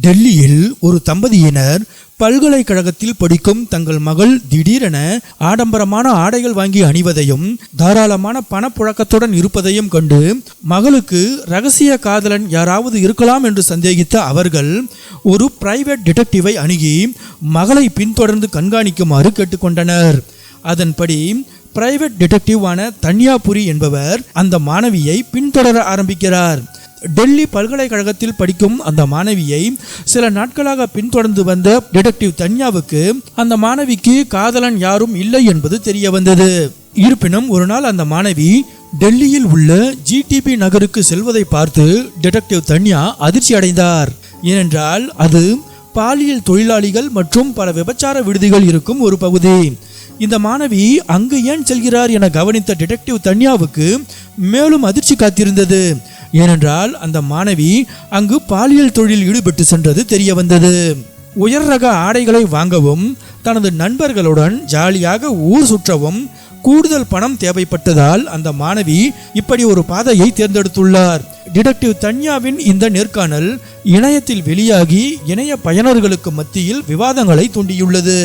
டெல்லியில் ஒரு தம்பதியினர் பல்கலைக்கழகத்தில் படிக்கும் தங்கள் மகள் திடீரென ஆடம்பரமான ஆடைகள் வாங்கி அணிவதையும் தாராளமான பணப்புழக்கத்துடன் இருப்பதையும் கண்டு மகளுக்கு ரகசிய காதலன் யாராவது இருக்கலாம் என்று சந்தேகித்த அவர்கள் ஒரு பிரைவேட் டிடெக்டிவை அணுகி மகளை பின்தொடர்ந்து கண்காணிக்குமாறு கேட்டுக்கொண்டனர். அதன்படி பிரைவேட் டிடெக்டிவான தன்யாபுரி என்பவர் அந்த மாணவியை பின்தொடர ஆரம்பிக்கிறார். டெல்லி பல்கலைக்கழகத்தில் படிக்கும் அந்த மாணவியை சில நாட்களாக பின்தொடர்ந்து வந்த டிடெக்டிவ் தன்யாவுக்கு அந்த மாணவிக்கு காதலன் யாரும் இல்லை என்பது தெரிய வந்தது. இருப்பினும் ஒரு நாள் அந்த மாணவி டெல்லியில் உள்ள ஜிடிபி நகருக்கு செல்வதை பார்த்து டிடெக்டிவ் தன்யா அதிர்ச்சி அடைந்தார். ஏனென்றால் அது பாலியல் தொழிலாளிகள் மற்றும் பல விபச்சார விடுதிகள் இருக்கும் ஒரு பகுதி. இந்த மாணவி அங்கு ஏன் செல்கிறார் என கவனித்த டிடெக்டிவ் தன்யாவுக்கு மேலும் அதிர்ச்சி காத்திருந்தது. ஏனென்றால் அந்த மாணவி அங்கு பாலியல் தொழில் ஈடுபட்டு சென்றது தெரிய வந்தது உயர் ரக ஆடைகளை வாங்கவும் தனது நண்பர்களுடன் ஜாலியாக ஊர் சுற்றவும் கூடுதல் பணம் தேவைப்பட்டதால் அந்த மாணவி இப்படி ஒரு பாதையை தேர்ந்தெடுத்துள்ளார். டிடெக்டிவ் தன்யாவின் இந்த நேர்காணல் இணையத்தில் வெளியாகி இணைய பயனர்களுக்கு மத்தியில் விவாதங்களை தூண்டியுள்ளது.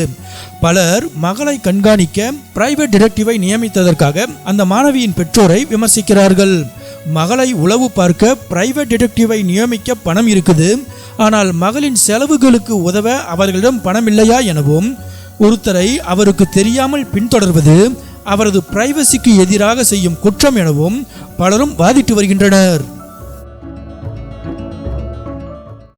பலர் மகளை கண்காணிக்க பிரைவேட் டிடெக்டிவை நியமித்ததற்காக அந்த மாணவியின் பெற்றோரை விமர்சிக்கிறார்கள். மகளை உளவு பார்க்க பிரைவேட் டிடெக்டிவை நியமிக்க பணம் இருக்குது. ஆனால் மகளின் செலவுகளுக்கு உதவ அவர்களிடம் பணம் இல்லையா எனவும் ஒருத்தரை அவருக்கு தெரியாமல் பின்தொடர்வது அவரது பிரைவசிக்கு எதிராக செய்யும் குற்றம் எனவும் பலரும் வாதிட்டு வருகின்றனர்.